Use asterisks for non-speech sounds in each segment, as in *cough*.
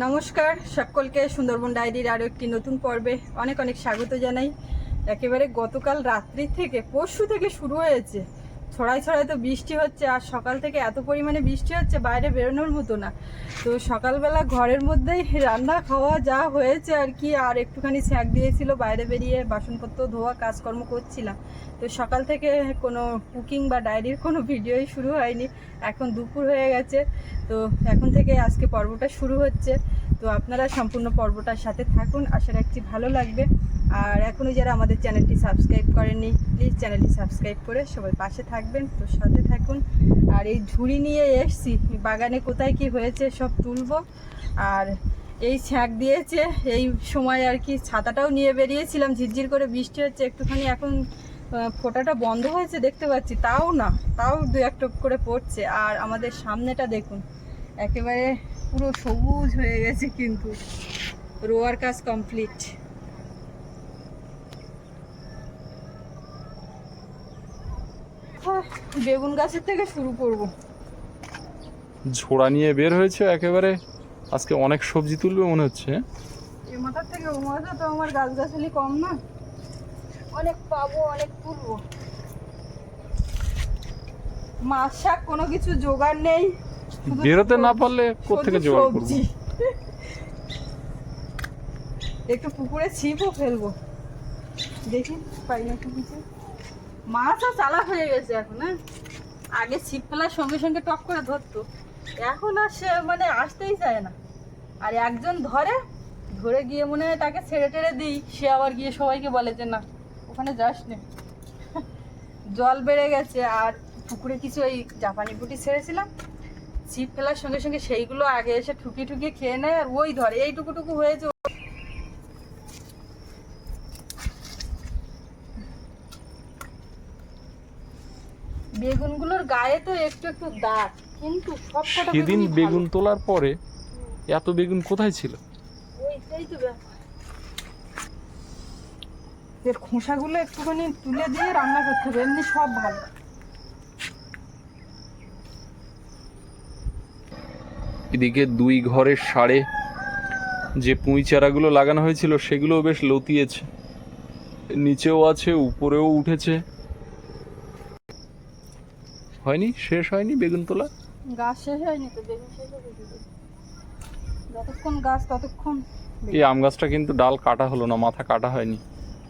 নমস্কার, সকলকে সুন্দরবন ডায়েরির আরও একটি নতুন পর্বে অনেক অনেক স্বাগত জানাই। একেবারে গতকাল রাত্রি থেকে, পরশু থেকে শুরু হয়েছে। ছড়াই ছড়াই তো বৃষ্টি হচ্ছে, আর সকাল থেকে এত পরিমাণে বৃষ্টি হচ্ছে, বাইরে বেরোনোর মতো না। তো সকালবেলা ঘরের মধ্যেই রান্না খাওয়া যা হয়েছে আর কি, আর একটুখানি ছ্যাঁক দিয়েছিল, বাইরে বেরিয়ে বাসনপত্র ধোয়া, কাজকর্ম করছিলাম। তো সকাল থেকে কোনো কুকিং বা ডায়েরির কোনো ভিডিওই শুরু হয়নি, এখন দুপুর হয়ে গেছে। তো এখন থেকে আজকে পর্বটা শুরু হচ্ছে। তো আপনারা সম্পূর্ণ পর্বটার সাথে থাকুন, আশা রাখছি ভালো লাগবে। আর এখনও যারা আমাদের চ্যানেলটি সাবস্ক্রাইব করেননি প্লিজ চ্যানেলটি সাবস্ক্রাইব করে সবাই পাশে থাকবেন তো সাথে থাকুন। আর এই ঝুড়ি নিয়ে এসছি বাগানে কোথায় কি হয়েছে সব তুলবো। আর এই ছ্যাঁক দিয়েছে, এই সময় আর কি ছাতাটাও নিয়ে বেরিয়েছিলাম, ঝিরঝির করে বৃষ্টি হচ্ছে একটুখানি, এখন ফোঁটাটা বন্ধ হয়েছে দেখতে পাচ্ছি, তাও না, তাও দু এক টোপ করে পড়ছে। আর আমাদের সামনেটা দেখুন, একেবারে পুরো সবুজ হয়ে গেছে কিন্তু, রোয়ার কাজ কমপ্লিট বেগুন গাছের থেকে শুরু করব। ঝোড়া নিয়ে বের হয়েছে একেবারে? আজকে অনেক সবজি তুলবে মনে হচ্ছে হ্যাঁ? এ মাথার থেকে ও মাথা তো আমার গাছ গাছালি কম না। অনেক পাবো অনেক তুলবো। মাছ শাক কোনো কিছু জোগাড় নেই। বেরোতে না পারলে কোত্থেকে জোগাড় করব একটু পুকুরে ছিপও ফেলব। দেখি পাই নাকি কিছু। মাছও চালা হয়ে গেছে এখন হ্যাঁ? আগে ছিপ ফেলার সঙ্গে সঙ্গে টক করে ধরতো। এখন আর সে মানে আসতেই চায় না। আর একজন ধরে ধরে গিয়ে মনে হয় তাকে ছেড়ে টেড়ে দিই। সে আবার গিয়ে সবাইকে বলে যে, না, ওখানে যাস না *laughs* জল বেড়ে গেছে আর পুকুরে কিছু ওই জাপানি পুটি ছেড়েছিলাম। ছিপ ফেলার সঙ্গে সঙ্গে সেইগুলো আগে এসে ঠুকিয়ে ঠুকিয়ে খেয়ে নেয় আর ওই ধরে। এইটুকুটুকু হয়েছে বেগুনগুলোর গায়ে তো একটু একটু দাগ কিন্তু সব সেদিন বেগুন তোলার পরে এত বেগুন কোথায় ছিল? ওইটাই তো ব্যাপার। এর খোসাগুলো একটুখানি তুলে দিয়ে রান্না করতে হবে এমনি সব ভালো। এদিকে দুই ঘরের সাড়ে যে পুঁই চারাগুলো লাগানো হয়েছিল সেগুলো বেশ লতিয়েছে। নিচেও আছে উপরেও উঠেছে। হয়নি? শেষ হয়নি বেগুন তোলা? গাছ শেষ হয়নি তো বেগুন শেষ যতক্ষণ গাছ ততক্ষণ এই আম গাছটা কিন্তু ডাল কাটা হলো না মাথা কাটা হয়নি।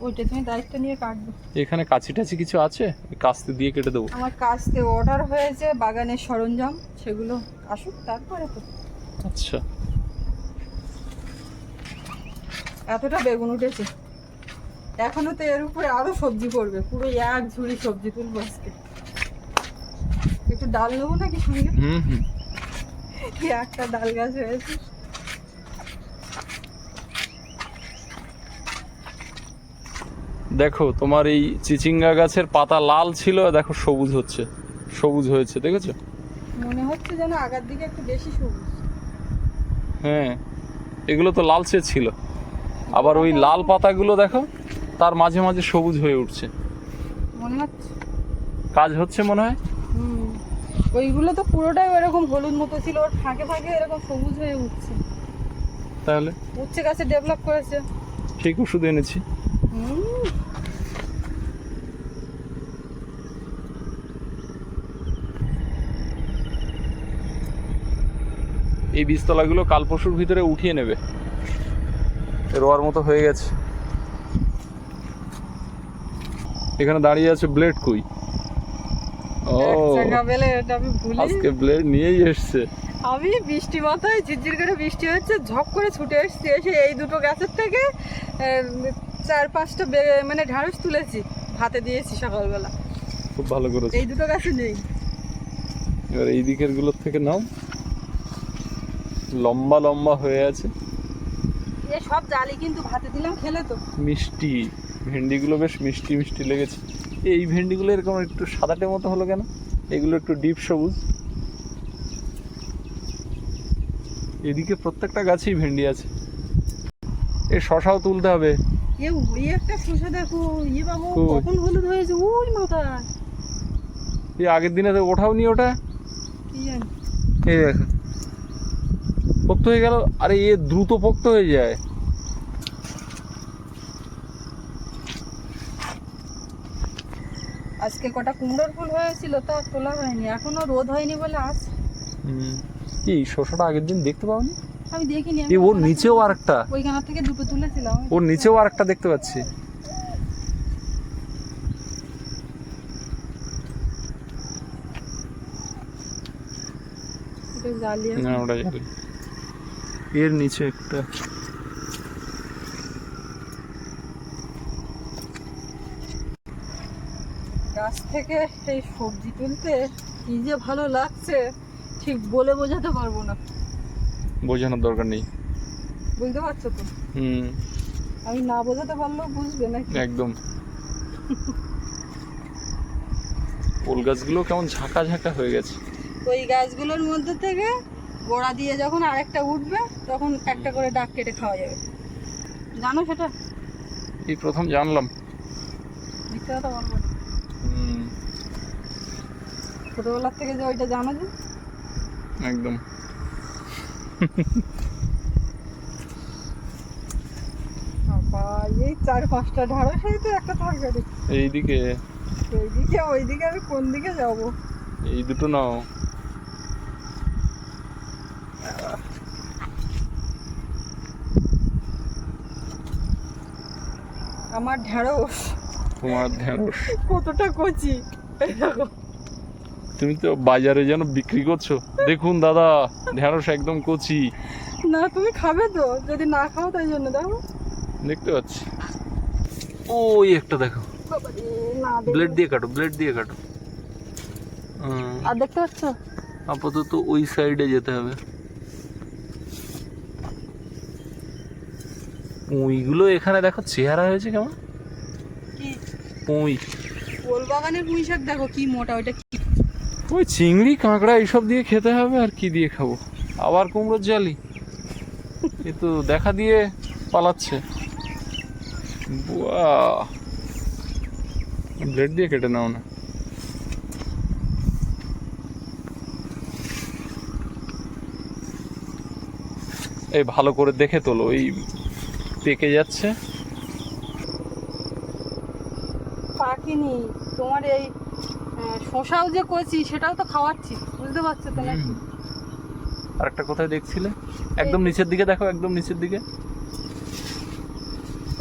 ওইটা তুমি দায়িত্ব নিয়ে কাটবে। এখানে কাছি টাছি কিছু আছে? কাস্তে দিয়ে কেটে দেবো। আমার কাস্তে অর্ডার হয়েছে বাগানের সরঞ্জাম সেগুলো আসুক তারপরে তো। আচ্ছা। এতটা বেগুন উঠেছে। এখনও তো এর উপরে আরও সবজি পড়বে পুরো এক ঝুড়ি সবজি তুলবো আজকে। একটু ডাল নেব নাকি সঙ্গে? হুম হুম। কি একটা ডাল গাছ হয়েছে। দেখো তোমার এই চিচিঙ্গা গাছের পাতা লাল ছিল দেখো সবুজ হচ্ছে। সবুজ হয়েছে দেখেছ? মনে হচ্ছে যেন আগার দিকে একটু বেশি সবুজ। হ্যাঁ এগুলো তো লালচে ছিল। আবার ওই লাল পাতাগুলো দেখো তার মাঝে মাঝে সবুজ হয়ে উঠছে। মনে হচ্ছে। কাজ হচ্ছে মনে হয়? ওইগুলো তো পুরোটাই ওরকম হলুদ মতো ছিল ওর ফাঁকে ফাঁকে এরকম সবুজ হয়ে উঠছে। তাহলে? উচ্ছে গাছে ডেভেলপ করেছে। ঠিক ওষুধ এনেছি। এই বীজতলাগুলো কাল পরশুর ভিতরে উঠিয়ে নেবে। রোয়ার মতো হয়ে গেছে। এখানে দাঁড়িয়ে আছে ব্লেড কুই। ও। চাকা বেলে এটা আমি ভুলি। আজকে ব্লেড নিয়েই এসছে। আমি বৃষ্টি মাথায় ঝিরঝির করে বৃষ্টি হচ্ছে ঝপ করে ছুটে এসেছি এসে এই দুটো গাছের থেকে চার পাঁচটা মানে ঢাঁড়স তুলেছি হাতে দিয়েছি সকালবেলা। খুব ভালো করেছে। এই দুটো গাছে নেই। এবার এই দিকেরগুলোর থেকে নাও। লম্বা লম্বা হয়ে আছে। এ সব জালি কিন্তু ভাতে দিলাম খেলে তো। মিষ্টি। ভেন্ডিগুলো বেশ মিষ্টি মিষ্টি লেগেছে। এই ভেন্ডিগুলো এরকম একটু সাদাটে মতো হলো কেন? এগুলো একটু ডিপ সবুজ। এদিকে প্রত্যেকটা গাছেই ভেন্ডি আছে। এ শশাও তুলতে হবে। আগের দিনে ওঠাও নি ওটা? এই দেখো। পোক্ত হয়ে গেল আরে এ দ্রুত পোক্ত হয়ে যায়। আজকে কটা কুমড়োর ফুল হয়েছিল তো তোলা হয়নি এখনও রোদ হয়নি বলে হুম। এই শশাটা আগের দিন দেখতে পাওনি? আমি দেখিনি এই ওর নিচেও আরেকটা। ওইখান থেকে দুটো তুলেছিলাম। ওর নিচেও আরেকটা দেখতে পাচ্ছি। না ওটা জানি এর নিচে একটা। গাছ থেকে এই সবজি তুলতে কি যে ভালো লাগছে ঠিক বলে বোঝাতে পারব না। বোঝানোর দরকার নেই। বুঝতে পারছ তো? হুম। আমি না বোঝাতে পারলেও বুঝবে নাকি? একদম। ওল গাছগুলো কেমন ঝাঁকা ঝাঁকা হয়ে গেছে। ওই গাছগুলোর মধ্যে থেকে গোড়া দিয়ে যখন আরেকটা উঠবে তখন একটা করে ডাক কেটে খাওয়া যাবে। জানো সেটা? এই প্রথম জানলাম। মিথ্যে কথা বলব না। ছোটবেলার থেকে যে ওইটা জানো যে? একদম। এই চার পাঁচটা ঢাড়সই তো একটা তরকারি এইদিকে। এইদিকে ওইদিকে আমি কোন দিকে যাব? এই দুটো নাও। আমার ঢেঁড়স। তোমার ঢেঁড়স। কতটা কচি। দেখো। তুমি তো বাজারে যেন বিক্রি করছ। দেখুন দাদা ঢেঁড়স একদম কচি। না তুমি খাবে তো। যদি না খাও তাই জন্য দেখো দেখতে পাচ্ছি। ওই একটা দেখো। না ব্লেড দিয়ে কাটো ব্লেড দিয়ে কাটো। আর দেখতে পাচ্ছ? আপাতত ওই সাইডে যেতে হবে। ওইগুলো এখানে দেখো চেহারা হয়েছে কেমন? কি? ওই ওল বাগানের পুঁই শাক দেখো কি মোটা ওইটা কি ওই চিংড়ি, কাঁকড়া এইসব দিয়ে খেতে হবে আর কি দিয়ে খাব? আবার কুমড়োর জালি। কিন্তু দেখা দিয়ে পালাচ্ছে। ব্লেড দিয়ে কেটে নাও না। এই ভালো করে দেখে তোলো, ওই পেকে যাচ্ছে। পাখিনি তোমার এই শসাও যে কচি সেটাও তো খাওয়াচ্ছি বুঝতে পারছ তো নাকি আর একটা কোথায় দেখছিলে? একদম নিচের দিকে দেখো একদম নিচের দিকে।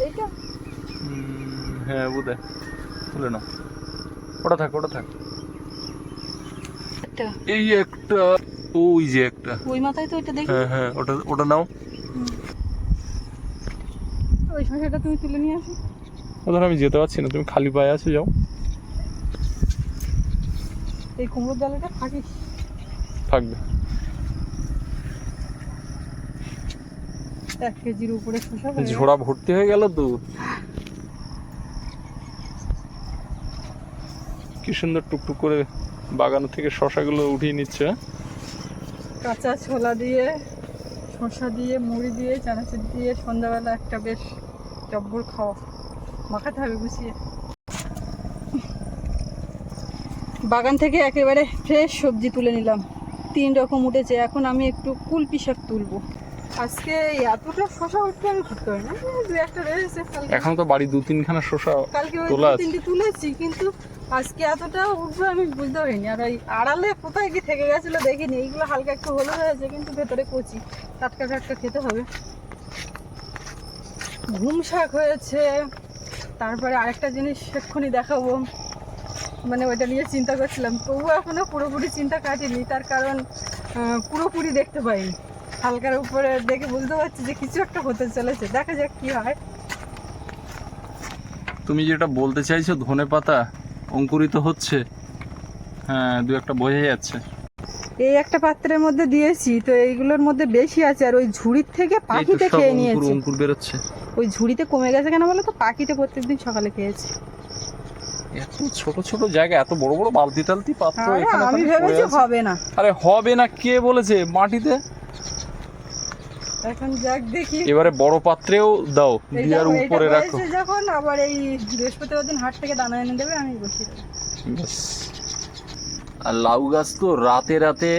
এইটা। হ্যাঁ বুধে তুলে নাও। ওটা থাক ওটা থাক। এই একটা ওই যে একটা। ওই মাথায় তো ওইটা দেখি। হ্যাঁ হ্যাঁ ওটা ওটা নাও। ওই শসাটা তুমি তুলে নিয়ে আসো। ওদের আমি যেতে পারছি না তুমি খালি পায়ে আছো যাও। এই কুমড়োর ডালেটা থাকিস। থাকবে। এক কেজির উপরে শসা ঝোড়া ভর্তি হয়ে গেল তো। কি সুন্দর টুকটুক করে বাগান থেকে শশাগুলো উঠিয়ে নিচ্ছে? কাঁচা ছোলা দিয়ে শসা দিয়ে মুড়ি দিয়ে চানাচুর দিয়ে সন্ধ্যাবেলা একটা বেশ জব্বর খাওয়া। মাখাতে হবে গুছিয়ে। বাগান থেকে একেবারে ফ্রেশ সবজি তুলে নিলাম। তিন রকম উঠেছে এখন আমি একটু কুলপি শাক তুলবো। আজকে এতটা শসা উঠতে আমি করতে পারি না দু একটা রয়েছে এখন তো বাড়ি দু তিনখানা শশা কালকে তোলা তিনটে তুলেছি কিন্তু আজকে এতটা উঠবে আমি বুঝতে পারিনি। আর ওই আড়ালে কোথায় কি থেকে গেছিল দেখিনি এইগুলো হালকা একটু হলুদ হয়েছে কিন্তু ভেতরে কচি। টাটকা টাটকা খেতে হবে। ঘুম শাক হয়েছে। তারপরে আরেকটা জিনিস এক্ষুনি দেখাবো। মানে ওইটা নিয়ে চিন্তা করছিলাম। তবুও এখনও পুরোপুরি চিন্তা কাটিনি। তার কারণ পুরোপুরি দেখতে পাইনি। হালকার উপরে দেখে বুঝতে পারছি যে কিছু একটা হতে চলেছে। দেখা যাক কি হয়। তুমি যেটা বলতে চাইছো ধনে পাতা অঙ্কুরিত হচ্ছে হ্যাঁ দু একটা বোঝা যাচ্ছে। এই একটা পাত্রের মধ্যে দিয়েছি তো এইগুলোর মধ্যে বেশি আছে। আর ওই ঝুড়ির থেকে পাখিতে খেয়ে নিয়েছে। অঙ্কুর বেরোচ্ছে। ওই ঝুড়িতে কমে গেছে কেন বলো তো? পাখিতে প্রত্যেকদিন সকালে খেয়েছে। এত ছোট ছোট জায়গা এত বড় বড় বালতি টালতি পাত্র এখানে আমি ভেবেছি হবে না। আরে হবে না কে বলেছে? মাটিতে? এখন যাক দেখি। এবারে বড় পাত্রেও দাও দিয়ার উপরে রাখো। যখন আবার এই বৃহস্পতিবার দিন হাট থেকে দানা এনে দেবে আমি দেবো আর লাউ গাছ তো রাতে রাতে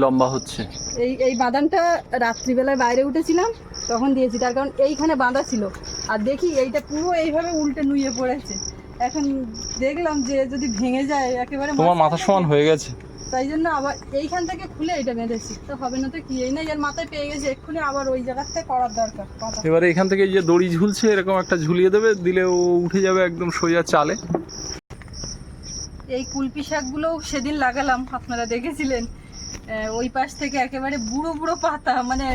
লম্বা হচ্ছে। এই এই বাদামটা রাত্রিবেলায় বাইরে উঠেছিলাম তখন দিয়েছি তার কারণ এইখানে বাঁধা ছিল। আর দেখি এইটা পুরো এইভাবে উল্টে নুয়ে পড়েছে। এখন দেখলাম যে যদি ভেঙে যায় একেবারে তোমার মাথা সমান হয়ে গেছে। তাই জন্য আবার এইখান থেকে খুলে এটা বেঁধেছি। তো হবে না তো কি? এই না এর মাথায় পেয়ে গেছে এক্ষুনি আবার ওই জায়গার থেকে করার দরকার এবারে এখান থেকে যে দড়ি ঝুলছে এরকম একটা ঝুলিয়ে দেবে দিলে ও উঠে যাবে একদম সোজা চালে। এই কুলপি শাকগুলোও সেদিন লাগালাম আপনারা দেখেছিলেন। ওই পাশ থেকে একেবারে বুড়ো বুড়ো পাতা মানে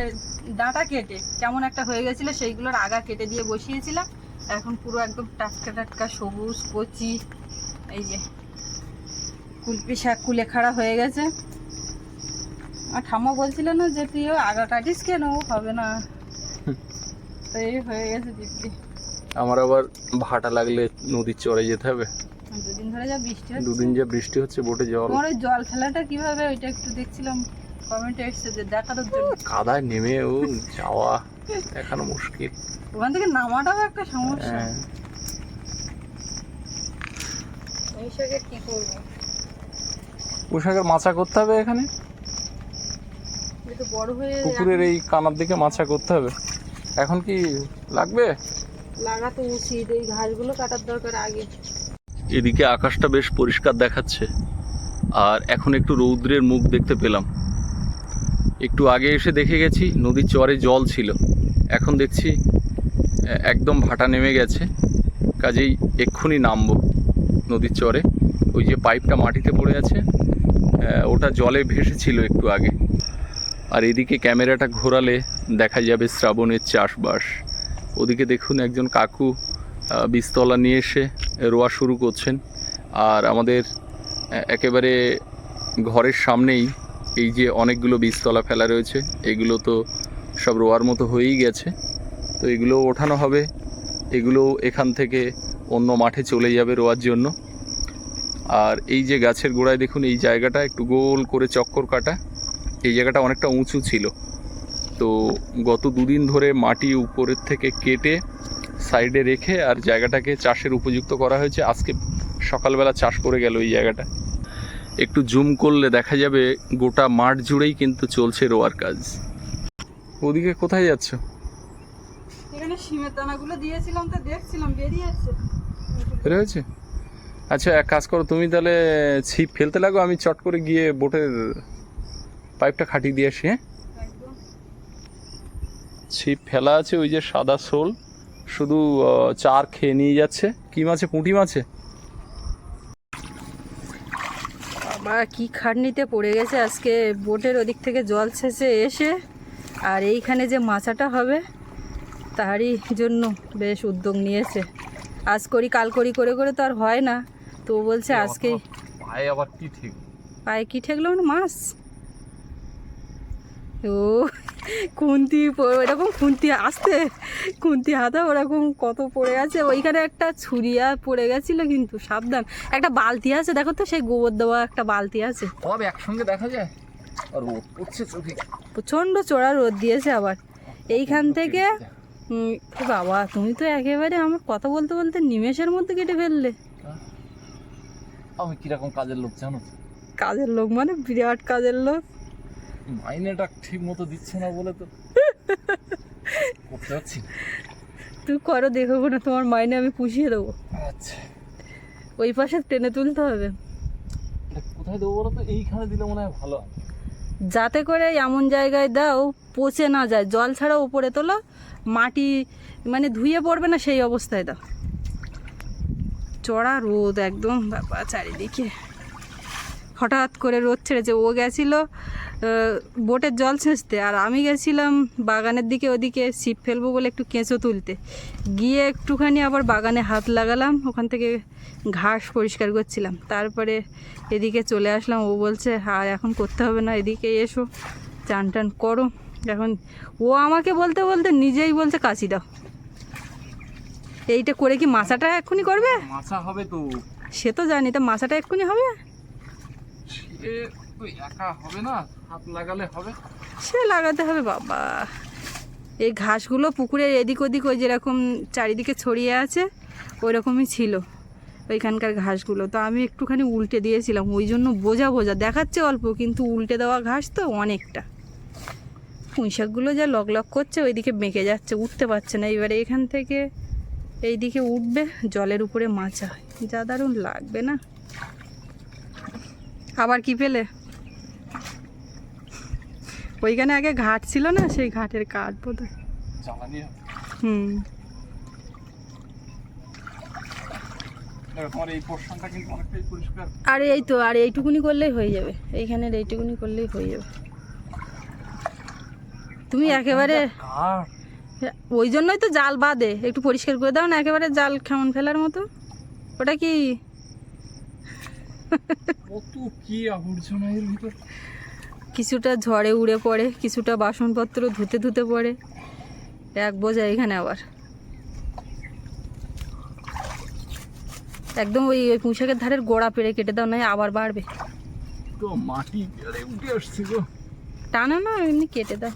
ডাঁটা কেটে কেমন একটা হয়ে গেছিল সেইগুলোর আগা কেটে দিয়ে বসিয়েছিলাম। এখন পুরো একদম টাটকা টাটকা সবুজ কচি এই যে কুলপি শাক কুলে খাড়া হয়ে গেছে। আর ঠাম্মা বলছিল না যে তুই আগা কাটিস কেন? হবে না। *laughs* তো এই হয়ে গেছে দিব্যি। আমার আবার ভাটা লাগলে নদীর চড়ে যেতে হবে। দুদিন ধরে যা বৃষ্টি দুদিন যা বৃষ্টি হচ্ছে বোটে জল। আমার জল ফেলাটা কীভাবে? ওইটা একটু দেখছিলাম। কমেন্টে এসছে যে দেখানোর জন্য। কাদায় নেমে ও যাওয়া দেখানো মুশকিল। ওখান থেকে নামাটাও একটা সমস্যা। হ্যাঁ। ওই কি করব? পোশাকের মাচা করতে হবে এখানে? বড় হয়ে পুকুরের এই কানার দিকে মাচা করতে হবে। এখন কি লাগবে? লাগাতে উচিত এই ঘাসগুলো কাটার দরকার আগে। এদিকে আকাশটা বেশ পরিষ্কার দেখাচ্ছে। আর এখন একটু রৌদ্রের মুখ দেখতে পেলাম। একটু আগে এসে দেখে গেছি নদীর চরে জল ছিল। এখন দেখছি একদম ভাটা নেমে গেছে। কাজেই এক্ষুনি নামবো নদীর চরে। ওই যে পাইপটা মাটিতে পড়ে আছে ওটা জলে ভেসেছিল একটু আগে। আর এদিকে ক্যামেরাটা ঘোরালে দেখা যাবে শ্রাবণের চাষবাস। ওদিকে দেখুন একজন কাকু আহ, বীজতলা নিয়ে এসে রোয়া শুরু করছেন। আর আমাদের একেবারে ঘরের সামনেই এই যে অনেকগুলো বীজতলা ফেলা রয়েছে, এগুলো তো সব রোয়ার মতো হয়েই গেছে। তো এগুলো ওঠানো হবে এগুলো এখান থেকে অন্য মাঠে চলে যাবে রোয়ার জন্য। আর এই যে গাছের গোড়ায় দেখুন, এই জায়গাটা একটু গোল করে চক্কর কাটা, এই জায়গাটা অনেকটা উঁচু ছিল। তো গত দুদিন ধরে মাটি উপরের থেকে কেটে সাইডে রেখে আর জায়গাটাকে চাষের উপযুক্ত করা হয়েছে। আজকে সকালবেলা চাষ করে গেল এই জায়গাটা। একটু জুম করলে দেখা যাবে গোটা মাঠ জুড়েই কিন্তু চলছে রোয়ার কাজ। ওদিকে কোথায় যাচ্ছ? এখানে সিমের দানাগুলো দিয়েছিলাম তো দেখছিলাম বেরিয়েছে আচ্ছা এক কাজ করো তুমি তাহলে ছিপ ফেলতে লাগো আমি চট করে গিয়ে বোটের পাইপটা খাটিয়ে দিয়ে আসি হ্যাঁ? ছিপ ফেলা আছে ওই যে সাদা শোল শুধু চার খেয়ে নিয়ে যাচ্ছে। কি মাছে পুঁটি মাছে বাবা কি খাটনিতে পড়ে গেছে আজকে। বোটের ওদিক থেকে জল ছেঁচে এসে আর এইখানে যে মাচাটা হবে তারই জন্য বেশ উদ্যোগ নিয়েছে। আজ করি কাল করি করে করে তো আর হয় না। তো বলছে আজকে পায়ে আবার কি ঠিক? পায়ে কি ঠেকলো মানে মাছ? ও খুন্তি এরকম খুন্তি আসতে খুন্তি হাতা ওরকম কত পড়ে আছে। ওইখানে একটা ছুরিয়া পড়ে গেছিল কিন্তু সাবধান। একটা বালতি আছে দেখো তো সেই গোবর দেওয়া একটা বালতি আছে। সব একসঙ্গে দেখা যায়? আর রোদ পড়ছে চোখে। প্রচণ্ড চড়া রোদ দিয়েছে আবার। এইখান থেকে বাবা তুমি তো একেবারে আমার কথা বলতে বলতে নিমেষের মধ্যে কেটে ফেললে। আমি কীরকম কাজের লোক জানো? কাজের লোক মানে বিরাট কাজের লোক। মাইনেটা ঠিক মতো দিচ্ছে না বলে তো *laughs* করতে পারছি তুই করো দেখো না তোমার মাইনে আমি পুষিয়ে দেবো। আচ্ছা। ওই পাশে টেনে তুলতে হবে। কোথায় দেবো বলো তো? এইখানে দিলে মনে হয় ভালো। যাতে করে এমন জায়গায় দাও পচে না যায়। জল ছাড়া উপরে তোলো মাটি মানে ধুয়ে পড়বে না সেই অবস্থায় দাও। চড়া রোদ একদম বাবা চারিদিকে। হঠাৎ করে রোদ ছেড়েছে ও গেছিল বোটের জল ছেঁচতে। আর আমি গেছিলাম বাগানের দিকে ওদিকে ছিপ ফেলব বলে একটু কেঁচো তুলতে। গিয়ে একটুখানি আবার বাগানে হাত লাগালাম ওখান থেকে ঘাস পরিষ্কার করছিলাম। তারপরে এদিকে চলে আসলাম ও বলছে আর এখন করতে হবে না এদিকে এসো চান টান করো। এখন ও আমাকে বলতে বলতে নিজেই বলছে কাশি দাও। এইটা করে কি মাছাটা এক্ষুনি করবে? মাছা হবে তো। সে তো জানি তা মাছাটা এক্ষুনি হবে? সে লাগাতে হবে, বাবা। এই ঘাসগুলো পুকুরের এদিক ওদিক ওই যেরকম চারিদিকে ছড়িয়ে আছে ওই রকমই ছিল ওইখানকার ঘাসগুলো। তো আমি একটুখানি উল্টে দিয়েছিলাম, ওই জন্য বোঝা বোঝা। দেখাচ্ছে অল্প, কিন্তু উল্টে দেওয়া ঘাস তো অনেকটা। পুঁই শাকগুলো যা লক লক করছে, ওইদিকে বেঁকে যাচ্ছে, উঠতে পারছে না। এবারে এখান থেকে এইদিকে উঠবে, জলের উপরে মাচা। যা দারুণ লাগবে না? আবার কি পেলে? ওইখানে আগে ঘাট ছিল না সেই ঘাটের কাঠ বোধ হুম। আর এই তো আর এইটুকুনি করলেই হয়ে যাবে। এইখানের এইটুকুনি করলেই হয়ে যাবে। তুমি একেবারে ওই জন্যই তো জাল বাদে। একটু পরিষ্কার করে দাও না একেবারে জাল কেমন ফেলার মতো? ওটা কি কত কি আবর্জনা এর ভিতর। কিছুটা ঝড়ে উড়ে পড়ে কিছুটা বাসনপত্র ধুতে ধুতে পড়ে। এক বোঝা এখানে আবার। একদম ওই ওই পুঁশাকের ধারের গোড়া পেড়ে কেটে দাও নয় আবার বাড়বে। তো মাটি উঠে আসছে গো। টানা না এমনি কেটে দাও।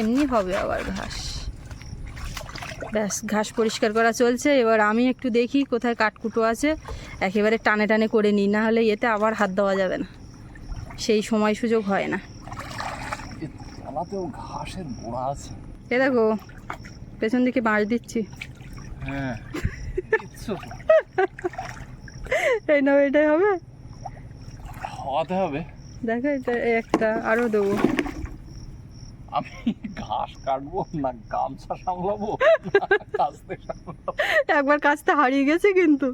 এমনি হবে আবার ঘাস। ব্যাস ঘাস পরিষ্কার করা চলছে। এবার আমি একটু দেখি কোথায় কাঠকুটো আছে। একেবারে টানে টানে করে নিই না হলে এতে আবার হাত দেওয়া যাবে না। সেই সময় সুযোগ হয় না। ঘাসের গোড়া আছে। এ দেখো পেছন দিকে বাঁশ দিচ্ছি। হ্যাঁ এই নাও এটাই হবে? হওয়াতে হবে। দেখো এটা একটা আরও দেবো। আমি ঘাস কাটবো না গামছা সামলাবো? কাস্তে সামলাবো। একবার কাজটা হারিয়ে গেছে কিন্তু।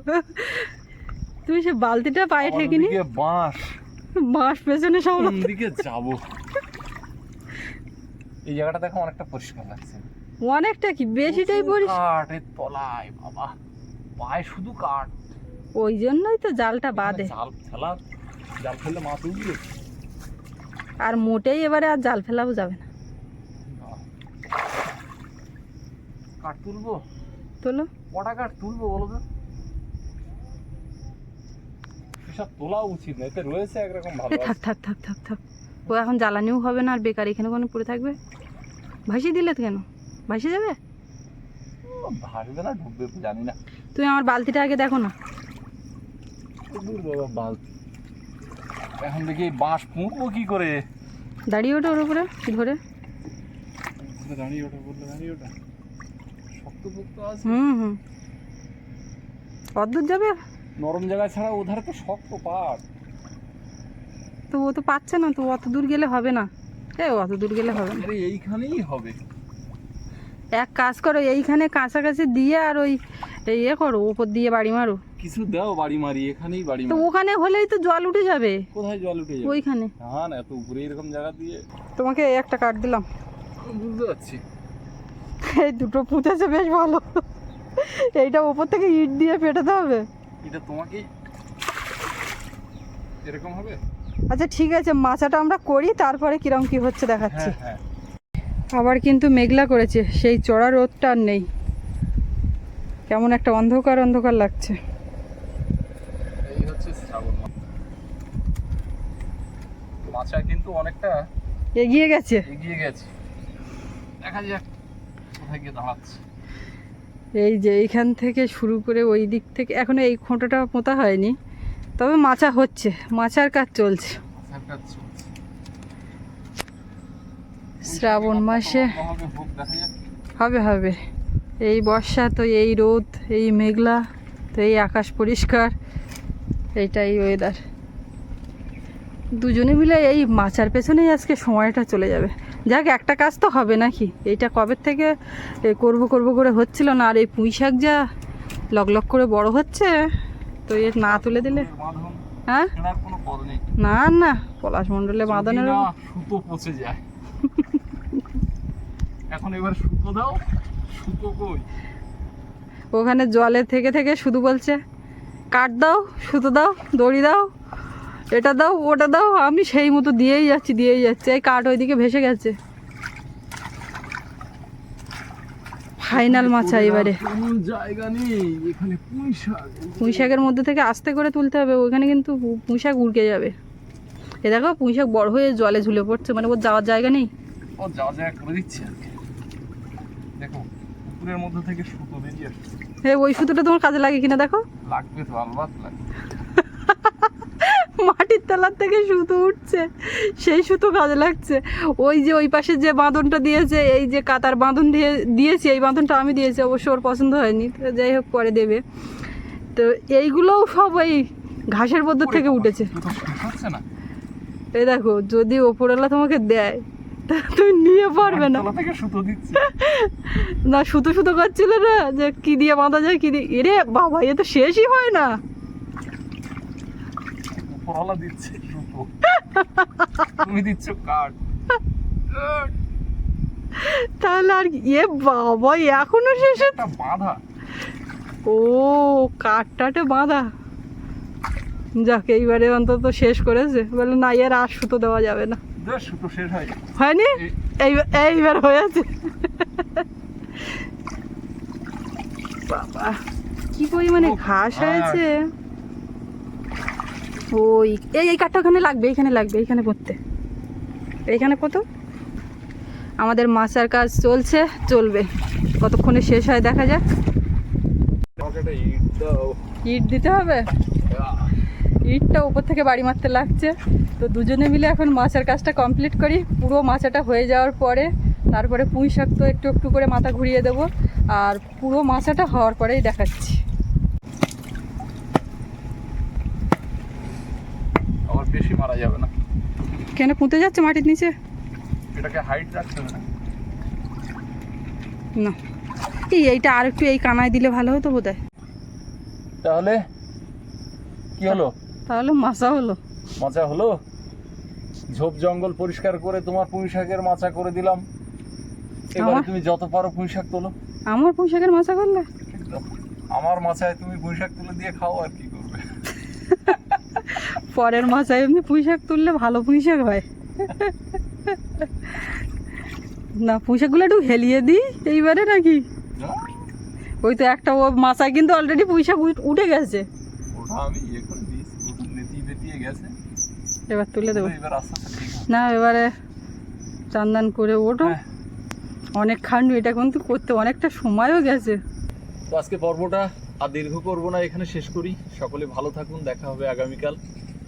তুমি সে বালতিটা পায়ে আমার ঠেকিনি? বাঁশ। বাঁশ পেছনে সামলা কোন দিকে যাব? এই জায়গাটা দেখো অনেকটা পরিষ্কার লাগছে। অনেকটা কি? বেশিটাই পরিস কাঠের তলায় বাবা। পায়ে শুধু কাঠ। ওই জন্যই তো জালটা বাঁধে। জাল ফেলা জাল ফেললে মাছ উঠবে। আর মোটেই এবারে আর জাল ফেলাও যাবে না। কাঠ তুলবো? তোলো। কটা কাঠ তুলবো বলো তো? এসব তোলা উচিত না এতে রয়েছে একরকম ভালো থাক থাক থাক থাক থাক। ও এখন জ্বালানিও হবে না আর বেকার এখানে কোনো পড়ে থাকবে? ভাসিয়ে দিলে কেন? ভাসিয়ে যাবে? ভাসবে না জানি না। তুমি আমার বালতিটা আগে দেখো না। বাবা বালতি। এখন দেখি বাঁশ পুঁতবো কি করে? দাঁড়িয়ে ওঠো ওর উপরে ধরে। দাঁড়িয়ে ওঠা দাঁড়িয়ে ওঠা। পোক্ত আছে। হুম হুম। অদ্ভুত যাবে? নরম জায়গা ছাড়া ওধারে তো শক্ত পাট তো ও তো পাচ্ছে না তো অত দূর গেলে হবে না। এ অত দূর গেলে হবে না। এইখানেই হবে। এক কাজ করো এইখানে কাছাকাছি দিয়ে আর ওই এই ইয়ে করো ওপর দিয়ে বাড়ি মারো। কিছু দাও বাড়ি মারি এখানেই বাড়ি তো ওখানে হলেই তো জল উঠে যাবে। কোথায় জল উঠে যাবে? ওইখানে। হ্যাঁ না এত উপরে এরকম জায়গা দিয়ে। তোমাকে একটা কাট দিলাম। বুঝতে পারছি। এই *laughs* দুটো পুঁতেছে বেশ ভালো। এইটা ওপর থেকে ইট দিয়ে পেটাতে হবে। এটা তোমাকেই এরকম হবে? আচ্ছা ঠিক আছে মাচাটা আমরা করি তারপরে কিরম কি হচ্ছে দেখাচ্ছি। হ্যাঁ হ্যাঁ। আবার কিন্তু মেঘলা করেছে সেই চড়া রোদটা আর নেই। কেমন একটা অন্ধকার অন্ধকার লাগছে। মাছা কিন্তু অনেকটা এগিয়ে গেছে। এগিয়ে গেছে। দেখা যাক। দাঁড়াচ্ছে। এই যে এইখান থেকে শুরু করে ওই দিক থেকে এখনও এই খোঁটাটা পোঁতা হয়নি তবে মাচা হচ্ছে মাচার কাজ চলছে। শ্রাবণ মাসে হবে হবে এই বর্ষা তো এই রোদ এই মেঘলা তো এই আকাশ পরিষ্কার এইটাই ওয়েদার দুজনে মিলে এই মাচার পেছনেই আজকে সময়টা চলে যাবে। যাক একটা কাজ তো হবে নাকি? এইটা কবে থেকে এ করব করব করে হচ্ছিল না আর এই পুঁই শাক যা লক লক করে বড় হচ্ছে তো এর না তুলে দিলে? হ্যাঁ? না না পলাশ মণ্ডলে বাঁধানোর সুতো পচে যায়। এখন এবার সুতো দাও সুতো কই? ওখানে জলে থেকে থেকে শুধু বলছে কাঠ দাও সুতো দাও দড়ি দাও এটা দাও ওটা দাও আমি সেই মতো দিয়েই যাচ্ছি দিয়েই যাচ্ছি। এই কাঠ ওইদিকে ভেসে গেছে। ফাইনাল মাছা এবারে। কোনো জায়গা নেই এখানে পুঁই শাকের মধ্যে থেকে আস্তে করে তুলতে হবে ওখানে কিন্তু পুঁই শাক উড়কে যাবে। এ দেখো পুঁই শাক বড় হয়ে জলে ঝুলে পড়ছে মানে ওর যাওয়ার জায়গা নেই। ও যা যা করে দিচ্ছে দেখো পুকুরের মধ্যে থেকে সুতো বেরিয়ে আসছে। এ ওই সুতোটা তোমার কাজে লাগে কিনা দেখো। লাগবে তো আলবাত লাগবে। মাটির তলার থেকে সুতো উঠছে সেই সুতো কাজে লাগছে। ওই যে ওই পাশে যে বাঁধনটা দিয়েছে এই যে কাতার বাঁধন দিয়ে দিয়েছি এই বাঁধনটা আমি দিয়েছি অবশ্য ওর পছন্দ হয়নি তো যাই হোক পরে দেবে। তো এইগুলোও সব ওই ঘাসের মধ্যে থেকে উঠেছে। এই দেখো যদি ওপরওয়ালা তোমাকে দেয় তা তুমি নিয়ে পারবে না। না সুতো সুতো করছিল না যে কি দিয়ে বাঁধা যায় কি দিয়ে এরে বাবা এ তো শেষই হয় না। উপরওয়ালা দিচ্ছে সুতো তুমি দিচ্ছ কাঠ তাহলে আর? এ বাবা এখনও শেষে বাঁধা। ও কাঠটাটে বাঁধা। যাক এইবারে অন্তত শেষ করেছে। বলে না এর আর সুতো দেওয়া যাবে না। সুতো শেষ হয় হয়নি? এই- এই এইবার হয়েছে। বাবা কি পরিমাণে ঘাস। হয়েছে? ওই এই এই কাঠটা ওখানে লাগবে এইখানে লাগবে এইখানে পড়তে এইখানে কত? আমাদের মাচার কাজ চলছে চলবে। কতক্ষণে শেষ হয় দেখা যাক। ইট দিতে হবে? ইটটা উপর থেকে বাড়ি মারতে লাগছে। তো দুজনে মিলে এখন মাছের কাজটা কমপ্লিট করি। পুরো মাচাটা হয়ে যাওয়ার পরে তারপরে পুঁই শাক তো একটু একটু করে মাথা ঘুরিয়ে দেব। আর পুরো মাচাটা হওয়ার পরেই দেখাচ্ছি আবার বেশি মারা যাবে না কেন পুঁতে যাচ্ছে মাটির নিচে? এটাকে হাইট রাখতে হবে না। এই এইটা আর একটু এই কানায় দিলে ভালো হতো বোধ তাহলে কি হলো? তাহলে মাছা হলো। মাচা হলো? ঝোপ জঙ্গল পরিষ্কার করে তোমার পুঁই শাকের মাচা করে দিলাম। এবারে আমার- তুমি যত পারো পুঁই শাক তোলো। আমার পুঁই শাকের মাছা করলে? আমার মাচায় তুমি পুঁই শাক তুলে দিয়ে খাও আর কি করবে? *laughs* পরের মাচায় এমনি পুঁই শাক তুললে ভালো পুঁই শাক হয়। না পুঁই শাকগুলো একটু হেলিয়ে দিই এইবারে নাকি? ওই তো একটা ও মাচায় কিন্তু অলরেডি পুঁই শাক উঠে গেছে। ইয়ে গেছে। এবার তুলে দেবো। না এবারে চান্দান করে ওঠো। হ্যাঁ। অনেক খান্ডু এটা কিন্তু করতে অনেকটা সময়ও গেছে। তো আজকে পর্বটা আর দীর্ঘ করব না এখানে শেষ করি। সকলে ভালো থাকুন দেখা হবে আগামীকাল।